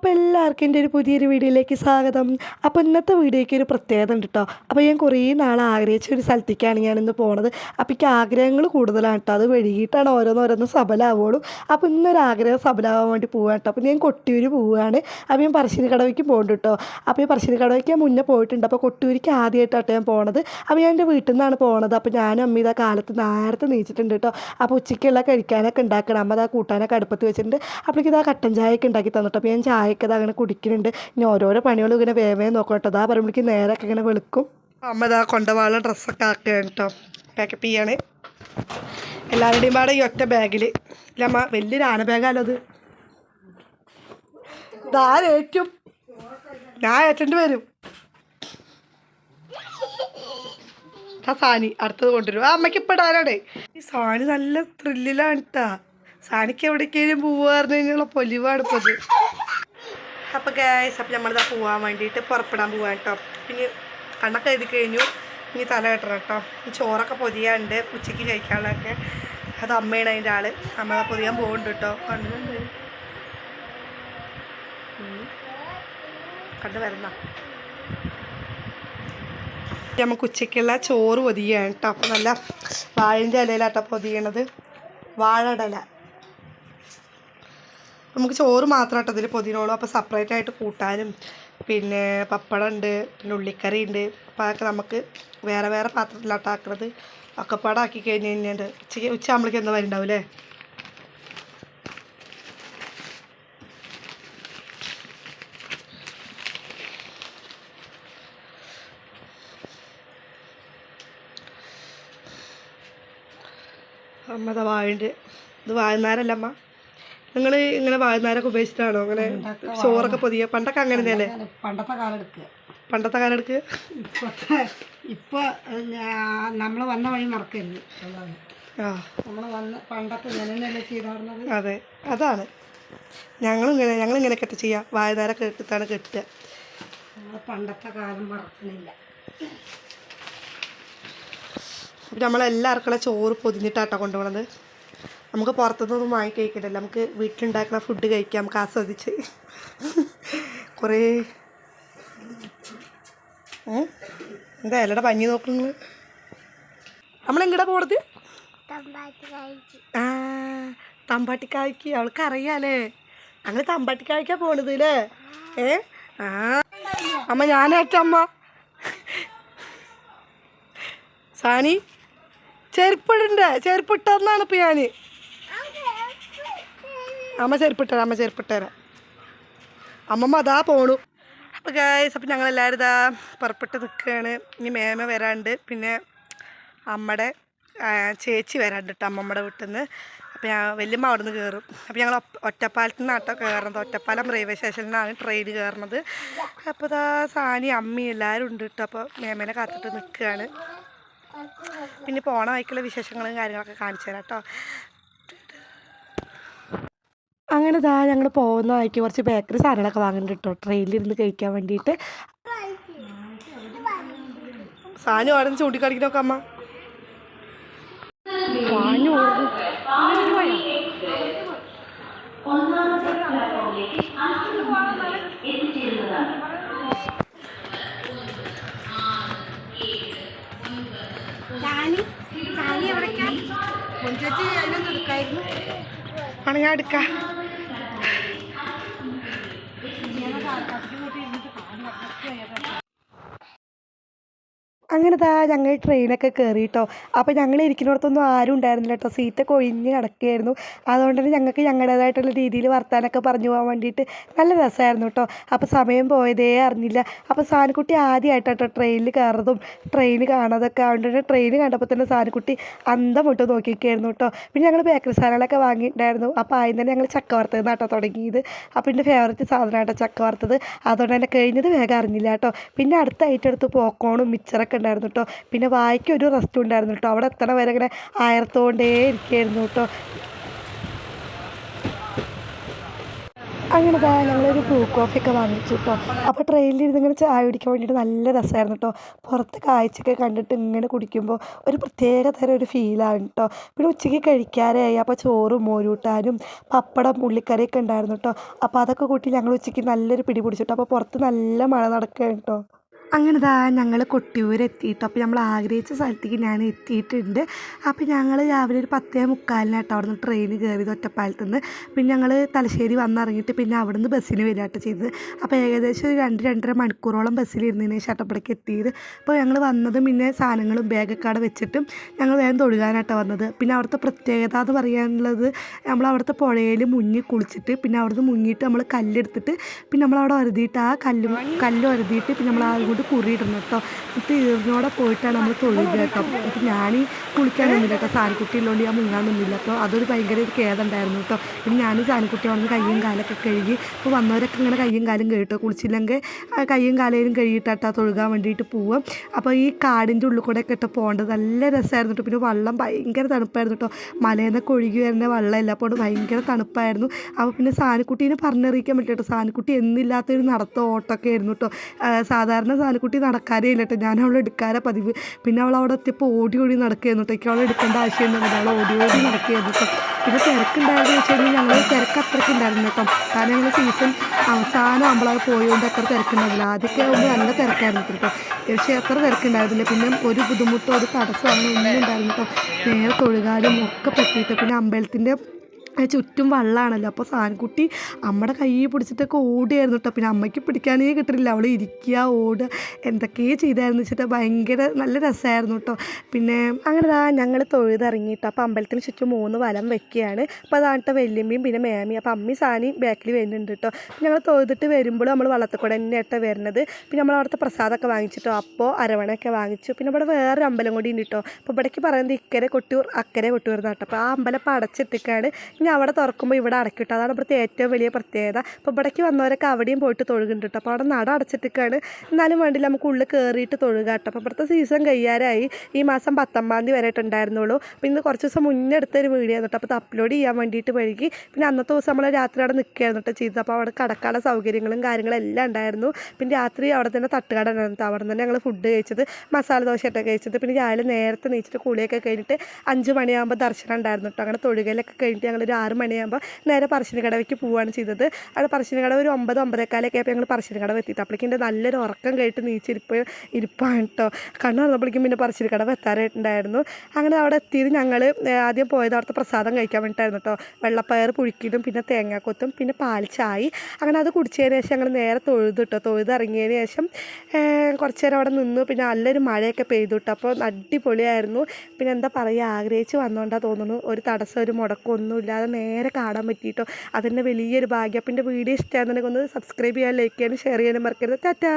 അപ്പോൾ എല്ലാവർക്കും എന്റെ ഒരു പുതിയൊരു വീഡിയോയിലേക്ക് സ്വാഗതം. അപ്പോൾ ഇന്നത്തെ വീഡിയോയ്ക്ക് ഒരു പ്രത്യേകത ഉണ്ട് കേട്ടോ അപ്പോൾ ഞാൻ കുറേ നാൾ ആഗ്രഹിച്ച ഒരു സ്ഥലത്തേക്കാണ് ഞാനിന്ന് പോണത്. അപ്പോൾ എനിക്ക് ആഗ്രഹങ്ങൾ കൂടുതലാണ് കേട്ടോ അത് വൈകിട്ടാണ് ഓരോന്നോരോന്ന് സബലാവുള്ളൂ അപ്പോൾ ഇന്നൊരു ആഗ്രഹം സബലാവാൻ വേണ്ടി പോവാണ് കേട്ടോ അപ്പോൾ ഞാൻ കൊട്ടിയൂർ പോവുകയാണ് അപ്പോൾ ഞാൻ പറശ്ശിനി കടവയ്ക്ക് പോകുന്നുണ്ട് കേട്ടോ അപ്പോൾ ഈ പറശ്ശിനി കടവയ്ക്ക് ഞാൻ മുന്നേ പോയിട്ടുണ്ട്. അപ്പോൾ കൊട്ടിയൂരിക്ക് ആദ്യമായിട്ടാണ് ഞാൻ പോണത്. അപ്പോൾ ഞാൻ എന്റെ വീട്ടിൽ നിന്നാണ് പോണത്. അപ്പോൾ ഞാനും അമ്മ ഇതാ കാലത്ത് നേരത്തെ നീച്ചിട്ടുണ്ട് കേട്ടോ അപ്പോൾ ഉച്ചയ്ക്കുള്ള കഴിക്കാനൊക്കെ ഉണ്ടാക്കണം. അമ്മ ഇതാ കൂട്ടാനൊക്കെ അടുപ്പത്ത് വെച്ചിട്ടുണ്ട്. അപ്പോഴേക്ക് ഇതാ കട്ടൻ ചായയൊക്കെ ഉണ്ടാക്കി തന്നിട്ടോ അപ്പോൾ ഞാൻ ചായയൊക്കെ ഇതാ അങ്ങനെ കുടിക്കുന്നുണ്ട്. ഇനി ഓരോരോ പണികളും ഇങ്ങനെ വേവേ നോക്കട്ടോ. അതാ പറയുമ്പോഴേക്ക് നേരൊക്കെ ഇങ്ങനെ വെളുക്കും. അമ്മ ഇതാ കൊണ്ടവാള ഡ്രസ്സൊക്കെ ആക്കുകയാണ് കേട്ടോ പാക്കപ്പ് ചെയ്യാണ്. എല്ലാവരുടെയും പാടെ ഈ ഒറ്റ ബാഗിൽ ഇല്ല അമ്മ വലിയൊരു ആന ബാഗാലോ അത് ഞാൻ ഏറ്റേണ്ടി വരും. ആ സാനി അടുത്തത് കൊണ്ടുവരും. ആ അമ്മയ്ക്ക് ഇപ്പം ഈ സാനി നല്ല ത്രില്ലിലാണ് കേട്ടാ സാനിക്ക് എവിടേക്കെങ്കിലും കഴിഞ്ഞാൽ പൊലിവാണ് ഇപ്പോൾ അപ്പോൾ ഗ്യാസ് അപ്പം നമ്മളിതാ പോവാൻ വേണ്ടിയിട്ട് പുറപ്പെടാൻ പോവാൻ കേട്ടോ പിന്നെ കണ്ണൊക്കെ എഴുതി കഴിഞ്ഞു. ഇനി തല കെട്ടണം കേട്ടോ ചോറൊക്കെ പൊതിയാണ്ട് ഉച്ചയ്ക്ക് കഴിക്കാനുള്ളതൊക്കെ. അത് അമ്മയാണ് അതിന്റെ ആൾ അമ്മ പൊതിയാൻ പോകുന്നുണ്ട് കേട്ടോ കണ്ണുണ്ട് കണ്ടു വരുന്ന നമുക്ക് ഉച്ചയ്ക്കുള്ള ചോറ് പൊതിയാണ് കേട്ടോ അപ്പോൾ നല്ല വാഴിന്റെ ഇലയിലാട്ടോ പൊതിയണത്. വാഴടല നമുക്ക് ചോറ് മാത്രമായിട്ട് ഇട്ടതിൽ പൊതിനോളും. അപ്പോൾ സെപ്പറേറ്റ് ആയിട്ട് കൂട്ടാനും. പിന്നെ പപ്പടം ഉണ്ട് പിന്നെ ഉള്ളിക്കറി ഉണ്ട് അപ്പോൾ അതൊക്കെ നമുക്ക് വേറെ വേറെ പാത്രത്തിലാട്ടാക്കണത് ഒക്കെപ്പാടാക്കി കഴിഞ്ഞ് കഴിഞ്ഞാൽ ഉച്ചയ്ക്ക് ഉച്ച ആകുമ്പോഴേക്കും എന്താ വരുന്നുണ്ടാവും അല്ലേ അമ്മ വാഴുണ്ട് ഇത് വാഴുന്നാരല്ല അമ്മ? നിങ്ങൾ ഇങ്ങനെ വായനാരൊക്കെ ഉപയോഗിച്ചിട്ടാണോ? അങ്ങനെ ചോറൊക്കെ പൊതിയ പണ്ടൊക്കെ അങ്ങനെ തന്നെ പണ്ടത്തെ കാലം എടുക്കുക. പണ്ടത്തെ കാലം ഇപ്പൊ ഇപ്പോഴത്തെ ഇപ്പോൾ നമ്മൾ വന്ന വഴി മറക്കരുത്. ആ. നമ്മൾ വന്ന പണ്ടത്തെ അതെ. അതാണ്. ഞങ്ങളും ഇങ്ങനെ ഞങ്ങൾ ഇങ്ങനെയൊക്കെ ചെയ്യാം. വാഴുന്നാരൊക്കെ എടുത്താണ് കെട്ടുക. നമ്മൾ പണ്ടത്തെ കാലം മറക്കുന്നില്ല. നമ്മളെല്ലാവർക്കുള്ള ചോറ് പൊതിഞ്ഞിട്ടാട്ടോ കൊണ്ടുപോകണത് നമുക്ക് പുറത്തുനിന്നൊന്നും വാങ്ങി കഴിക്കണ്ടല്ലോ. നമുക്ക് വീട്ടിലുണ്ടാക്കുന്ന ഫുഡ് കഴിക്കാം നമുക്ക് ആസ്വദിച്ച്. കുറേ? എന്താ എല്ലാടെ പഞ്ഞി നോക്കുന്നു നമ്മളെങ്ങടാ പോണത്? ആ തമ്പാട്ടിക്കായ്ക്ക്. അവൾക്ക് അറിയാലേ അങ്ങനെ തമ്പാട്ടിക്കായ്ക്കാ പോണത് അല്ലേ ഏ? ആ. അമ്മ ഞാനേറ്റമ്മ സാനി ചെരുപ്പിടണ്ട ചെരുപ്പിട്ടെന്നാണ് ഇപ്പം ഞാൻ അമ്മ ചെരുപ്പിട്ടരാം അമ്മ ചെരുപ്പിട്ടരാം അമ്മമ്മ അതാ പോണു. അപ്പോൾ ഗായ്സ് അപ്പം ഞങ്ങളെല്ലാവരും ഇതാ പുറപ്പെട്ട് നിൽക്കുകയാണ് ഇനി മേമ വരാണ്ട്. പിന്നെ അമ്മയുടെ ചേച്ചി വരാണ്ട് കേട്ടോ അമ്മമ്മയുടെ വീട്ടിൽ നിന്ന് അപ്പോൾ ഞാൻ വല്യമ്മ അവിടെ നിന്ന് കയറും അപ്പോൾ ഞങ്ങൾ ഒറ്റപ്പാലത്ത് നിന്നാട്ടോ കയറുന്നത് ഒറ്റപ്പാലം റെയിൽവേ സ്റ്റേഷനിൽ നിന്നാണ് ട്രെയിൻ കയറുന്നത് അപ്പോൾ ഇതാ സാനി അമ്മി എല്ലാവരും ഉണ്ട് കേട്ടോ അപ്പോൾ മേമേനെ കാത്തിട്ട് നിൽക്കുകയാണ് പിന്നെ പോണ വഴിക്കുള്ള വിശേഷങ്ങളും കാര്യങ്ങളൊക്കെ കാണിച്ചു തരാം കേട്ടോ അങ്ങനെ ഇതാ ഞങ്ങൾ പോകുന്ന വഴിക്ക് കുറച്ച് ബേക്കറി സാധനങ്ങളൊക്കെ വാങ്ങുന്നുണ്ട് കേട്ടോ ട്രെയിനിലിരുന്ന് കഴിക്കാൻ വേണ്ടിയിട്ട് സാധനം നിന്ന് ചൂണ്ടിക്കാണിക്കണോക്കെ അമ്മ? ആണ് ഞാൻ എടുക്കാം. 把苹这地你给打下来这也是 അങ്ങനെ താ ഞങ്ങൾ ട്രെയിനൊക്കെ കയറി കേട്ടോ അപ്പോൾ ഞങ്ങൾ ഇരിക്കുന്നിടത്തൊന്നും ആരും ഉണ്ടായിരുന്നില്ല കേട്ടോ സീറ്റൊക്കെ ഒഴിഞ്ഞ് കിടക്കുകയായിരുന്നു അതുകൊണ്ട് തന്നെ ഞങ്ങൾക്ക് ഞങ്ങളുടേതായിട്ടുള്ള രീതിയിൽ വർത്താനൊക്കെ പറഞ്ഞു പോകാൻ വേണ്ടിയിട്ട് നല്ല രസമായിരുന്നു കേട്ടോ അപ്പോൾ സമയം പോയതേ അറിഞ്ഞില്ല. അപ്പോൾ സാനുക്കുട്ടി ആദ്യമായിട്ടോ കേട്ടോ ട്രെയിനിൽ കയറുന്നതും ട്രെയിൻ കാണാതൊക്കെ. അതുകൊണ്ട് തന്നെ ട്രെയിൻ കണ്ടപ്പോൾ തന്നെ സാനുക്കുട്ടി അന്തം വിട്ട് നോക്കിയിരിക്കുകയായിരുന്നു കേട്ടോ പിന്നെ ഞങ്ങൾ ബേക്കറി സാധനങ്ങളൊക്കെ വാങ്ങിയിട്ടുണ്ടായിരുന്നു. അപ്പോൾ ആദ്യം തന്നെ ഞങ്ങൾ ചക്ക വറുത്തത് കേട്ടോ തുടങ്ങിയത്. അപ്പോൾ എന്റെ ഫേവററ്റ് സാധനമായിട്ടോ ചക്ക വറുത്തത്. അതുകൊണ്ട് തന്നെ കഴിഞ്ഞത് വേഗം അറിഞ്ഞില്ല കേട്ടോ പിന്നെ അടുത്ത ഐറ്റം എടുത്ത് പോക്കോണും മിച്ചറൊക്കെ ഉണ്ടായിരുന്നു കേട്ടോ. പിന്നെ വായിക്ക് ഒരു റെസ്റ്റ് ഉണ്ടായിരുന്നു കേട്ടോ. അവിടെ എത്തണ വരെ ഇങ്ങനെ അയർത്തുകൊണ്ടേ ഇരിക്കുകയായിരുന്നു കേട്ടോ. അങ്ങനെ തന്നെ ഞങ്ങളൊരു ബ്രൂ കോഫിയൊക്കെ വാങ്ങിച്ചു കേട്ടോ. അപ്പോൾ ട്രെയിനിലിരുന്ന് ഇങ്ങനെ ചായ കുടിക്കാൻ വേണ്ടിയിട്ട് നല്ല രസമായിരുന്നു കേട്ടോ. പുറത്ത് കാഴ്ചയൊക്കെ കണ്ടിട്ട് ഇങ്ങനെ കുടിക്കുമ്പോൾ ഒരു പ്രത്യേക തരം ഒരു ഫീലാണ് കേട്ടോ. പിന്നെ ഉച്ചയ്ക്ക് കഴിക്കാറായി. അപ്പോൾ ചോറും മോരൂട്ടാനും പപ്പടം ഉള്ളിക്കറിയൊക്കെ ഉണ്ടായിരുന്നു കേട്ടോ. അപ്പോൾ അതൊക്കെ കൂട്ടി ഞങ്ങൾ ഉച്ചയ്ക്ക് നല്ലൊരു പിടി പിടിച്ചു കേട്ടോ അപ്പോൾ പുറത്ത് നല്ല മഴ നടക്കുകയാണ് കേട്ടോ. അങ്ങനെ താ ഞങ്ങൾ കൊട്ടിയൂർ എത്തിയിട്ട് അപ്പോൾ നമ്മൾ ആഗ്രഹിച്ച സ്ഥലത്തേക്ക് ഞാൻ എത്തിയിട്ടുണ്ട്. അപ്പോൾ ഞങ്ങൾ രാവിലെ ഒരു പത്തേ മുക്കാലിനായിട്ട് അവിടെ നിന്ന് ട്രെയിൻ കയറിയത് ഒറ്റപ്പാലത്ത് നിന്ന് പിന്നെ ഞങ്ങൾ തലശ്ശേരി വന്നിറങ്ങിയിട്ട് പിന്നെ അവിടെ നിന്ന് ബസ്സിന് വരികയാട്ടോ ചെയ്തത്. അപ്പോൾ ഏകദേശം ഒരു രണ്ട് രണ്ടര മണിക്കൂറോളം ബസ്സിലിരുന്നതിന് ശേഷം അട്ടപ്പടയ്ക്ക് എത്തിയത്. അപ്പോൾ ഞങ്ങൾ വന്നതും പിന്നെ സാധനങ്ങളും ബാഗൊക്കെ അവിടെ വെച്ചിട്ടും ഞങ്ങൾ വേഗം തൊഴുകാനായിട്ടാണ് വന്നത്. പിന്നെ അവിടുത്തെ പ്രത്യേകത എന്ന് പറയാനുള്ളത് നമ്മൾ അവിടുത്തെ പുഴയിൽ മുങ്ങി കുളിച്ചിട്ട് പിന്നെ അവിടുന്ന് മുങ്ങിയിട്ട് നമ്മൾ കല്ലെടുത്തിട്ട് പിന്നെ നമ്മൾ അവിടെ ഒരതിയിട്ട് ആ കല്ലും കല്ല് ഒരുതിയിട്ട് പിന്നെ നമ്മൾ അതുകൊണ്ട് കുറിയിടുന്നു കേട്ടോ. തീർന്നോടെ പോയിട്ടാണ് നമ്മൾ തൊഴിലുക കേട്ടോ. ഇത് ഞാൻ കുളിക്കാനൊന്നുമില്ല കേട്ടോ. സാനിക്കുട്ടി ഉള്ളതുകൊണ്ട് ഞാൻ മുങ്ങാനൊന്നുമില്ല അപ്പോൾ അതൊരു ഭയങ്കര ഒരു ഖേദമുണ്ടായിരുന്നു കേട്ടോ. പിന്നെ ഞാനും സാനിക്കുട്ടി അവിടെ നിന്ന് കയ്യും കാലൊക്കെ കഴുകി അപ്പോൾ വന്നവരൊക്കെ ഇങ്ങനെ കയ്യും കാലും കഴുകിട്ടോ കുളിച്ചില്ലെങ്കിൽ കയ്യും കാലയിലും കഴുകിയിട്ടാ തൊഴുകാൻ വേണ്ടിയിട്ട് പോവാം. അപ്പോൾ ഈ കാടിന്റെ ഉള്ളിൽ കൂടെ ഒക്കെ പോകേണ്ടത് നല്ല രസമായിരുന്നു കേട്ടോ. പിന്നെ വള്ളം ഭയങ്കര തണുപ്പായിരുന്നു കേട്ടോ. മലയിൽ നിന്നൊക്കെ ഒഴുകി വരുന്ന വെള്ളമില്ല അപ്പോൾ ഭയങ്കര തണുപ്പായിരുന്നു. അപ്പോൾ പിന്നെ സാനിക്കുട്ടീനെ പറഞ്ഞറിയിക്കാൻ പറ്റില്ല കേട്ടോ. സാനിക്കുട്ടി എന്നില്ലാത്തൊരു നടത്ത ഓട്ടമൊക്കെ ആയിരുന്നു കേട്ടോ. സാധാരണ സാനിക്കുട്ടി നടക്കാരേ ഇല്ല കേട്ടോ ഞാൻ അവളെ എടുക്കാറെ പതിവ്. പിന്നെ അവൾ അവിടെ എത്തിയപ്പോൾ ഓടി ഓടി നടക്കുകയായിരുന്നു കേട്ടോ അവളെ എടുക്കേണ്ട ആവശ്യമുണ്ടെന്നില്ല അവൾ ഓടി ഓടി നടക്കുകയായിരുന്നു കേട്ടോ പിന്നെ തിരക്കുണ്ടായിരുന്നു വെച്ച് കഴിഞ്ഞാൽ ഞങ്ങൾ തിരക്ക് അത്രയ്ക്ക് ഉണ്ടായിരുന്നു കേട്ടോ കാരണം ഞങ്ങൾ സീസൺ അവസാനം ആകുമ്പോഴാണ് പോയതുകൊണ്ട് അത്ര തിരക്കുണ്ടാവില്ല ആദ്യമൊക്കെ ആകുമ്പോൾ നല്ല തിരക്കായിരുന്നു കേട്ടോ പക്ഷേ അത്ര തിരക്കുണ്ടായിരുന്നില്ല. പിന്നെ ഒരു ബുദ്ധിമുട്ടോ ഒരു തടസ്സമോ അങ്ങനെ ഒന്നും ഉണ്ടായിരുന്നു കേട്ടോ നേരെ തൊഴുകാലും ഒക്കെ പറ്റിയിട്ട്. പിന്നെ അമ്പലത്തിന്റെ ചുറ്റും വള്ളമാണല്ലോ അപ്പോൾ സാൻകുട്ടി അമ്മയുടെ കൈ പിടിച്ചിട്ടൊക്കെ ഓടിയായിരുന്നു കേട്ടോ പിന്നെ അമ്മയ്ക്ക് പിടിക്കാനേ കിട്ടില്ല അവൾ ഇരിക്കുക ഓട് എന്തൊക്കെയോ ചെയ്തായിരുന്നു വെച്ചിട്ട് ഭയങ്കര നല്ല രസമായിരുന്നു കേട്ടോ പിന്നെ അങ്ങനെ ദാ ഞങ്ങൾ തൊഴുതിറങ്ങിയിട്ടോ അപ്പോൾ അമ്പലത്തിന് ചുറ്റും മൂന്ന് വലം വെക്കുകയാണ് അപ്പോൾ അതാണ്ട്ടോ വല്യമ്മയും പിന്നെ മേമയും. അപ്പോൾ അമ്മയും സാനിയും ബാക്കിൽ വരുന്നുണ്ട് കേട്ടോ ഞങ്ങൾ തൊഴുതിട്ട് വരുമ്പോൾ നമ്മൾ വള്ളത്തിൽ കൂടെ തന്നെയാട്ടോ വരുന്നത് പിന്നെ നമ്മൾ അവിടുത്തെ പ്രസാദമൊക്കെ വാങ്ങിച്ചിട്ടോ അപ്പോൾ അരവണയൊക്കെ വാങ്ങിച്ചു. പിന്നെ ഇവിടെ വേറൊരു അമ്പലം കൂടി ഉണ്ട് കേട്ടോ അപ്പോൾ ഇവിടേക്ക് പറയുന്നത് ഇക്കരെ കൊട്ടിയൂർ അക്കരെ കൊട്ടിയൂർ എന്നാട്ടോ അപ്പോൾ ആ അമ്പലം അപ്പം അടച്ചിട്ടിക്കാണ് ഇനി അവിടെ തുറക്കുമ്പോൾ ഇവിടെ അടക്കിട്ടു. അതാണ് ഇവിടുത്തെ ഏറ്റവും വലിയ പ്രത്യേകത. അപ്പോൾ ഇവിടേക്ക് വന്നവരൊക്കെ അവിടെയും പോയിട്ട് തൊഴുകുന്നുണ്ട് കേട്ടോ. അപ്പോൾ അവിടെ നട അടച്ചിട്ടൊക്കെയാണ് എന്നാലും വേണ്ടില്ല നമുക്ക് ഉള്ളിൽ കയറിയിട്ട് തൊഴുക കേട്ടോ. അപ്പോൾ ഇവിടുത്തെ സീസൺ കഴിയാറായി ഈ മാസം പത്തൊമ്പതാം തീയതി വരെ ഉണ്ടായിരുന്നുള്ളൂ. ഇന്ന് കുറച്ച് ദിവസം മുന്നേ എടുത്തൊരു വീഡിയോ കേട്ടോ. അപ്പോൾ അത് അപ്ലോഡ് ചെയ്യാൻ വേണ്ടിയിട്ട് വഴുകി പിന്നെ അന്നത്തെ ദിവസം നമ്മൾ രാത്രി അവിടെ നിൽക്കുകയായിരുന്നു കേട്ടോ ചെയ്തത്. അപ്പോൾ അവിടെ കടക്കാനുള്ള സൗകര്യങ്ങളും കാര്യങ്ങളും എല്ലാം ഉണ്ടായിരുന്നു. പിന്നെ രാത്രി അവിടെ തന്നെ തട്ടുകട ഉണ്ടായിരുന്നു അവിടെ തന്നെ ഞങ്ങൾ ഫുഡ് കഴിച്ചത് മസാല ദോശയൊക്കെ കഴിച്ചത്. പിന്നെ രാവിലെ നേരത്തെ നീച്ചിട്ട് കുളിയൊക്കെ കഴിഞ്ഞിട്ട് അഞ്ച് മണിയാകുമ്പോൾ ദർശനം ഉണ്ടായിരുന്നു കേട്ടോ. അങ്ങനെ തൊഴുകയിലൊക്കെ കഴിഞ്ഞിട്ട് ഞങ്ങൾ ഒരു ആറ് മണിയാകുമ്പോൾ നേരെ പറശ്ശിനിക്കടവിലേക്ക് പോവുകയാണ് ചെയ്തത്. അവിടെ പറശ്ശിനിക്കടവ് ഒരു ഒമ്പത് ഒമ്പതേക്കാലൊക്കെ ആയപ്പോൾ ഞങ്ങൾ പറശ്ശിനിക്കടവ് എത്തിയിട്ട്. അപ്പോഴേക്കും എന്റെ നല്ലൊരു ഉറക്കം കഴിഞ്ഞിട്ട് നീച്ചിരിപ്പ് ഇരിപ്പാണ് കേട്ടോ കണ്ണു തുറന്നപ്പോഴേക്കും പിന്നെ പറശ്ശിനിക്കടവ് എത്താറായിട്ടുണ്ടായിരുന്നു. അങ്ങനെ അവിടെ എത്തിയത് ഞങ്ങൾ ആദ്യം പോയത് അവിടുത്തെ പ്രസാദം കഴിക്കാൻ വേണ്ടിയിട്ടായിരുന്നു കേട്ടോ വെള്ളപ്പയർ പുഴുക്കിയിട്ടും പിന്നെ തേങ്ങാക്കൊത്തും പിന്നെ പാൽ ചായ. അങ്ങനെ അത് കുടിച്ചതിന് ശേഷം ഞങ്ങൾ നേരെ തൊഴുതു കേട്ടോ തൊഴുത് ഇറങ്ങിയതിന് ശേഷം കുറച്ച് നേരം അവിടെ നിന്നു. പിന്നെ നല്ലൊരു മഴയൊക്കെ പെയ്തു കേട്ടോ അപ്പോൾ അടിപൊളിയായിരുന്നു. പിന്നെ എന്താ പറയുക ആഗ്രഹിച്ച് വന്നുകൊണ്ടാണ് തോന്നുന്നു. ഒരു തടസ്സം ഒരു മുടക്കം ഒന്നും നേരെ കാണാൻ പറ്റിയിട്ടോ? അതിന്റെ വലിയൊരു ഭാഗ്യം. അപ്പം എന്റെ വീഡിയോ ഇഷ്ടമാണെന്നുണ്ടെങ്കിൽ ഒന്ന് സബ്സ്ക്രൈബ് ചെയ്യാൻ ലൈക്ക് ചെയ്യാനും ഷെയർ ചെയ്യാനും മറക്കരുത്. ടാറ്റാ!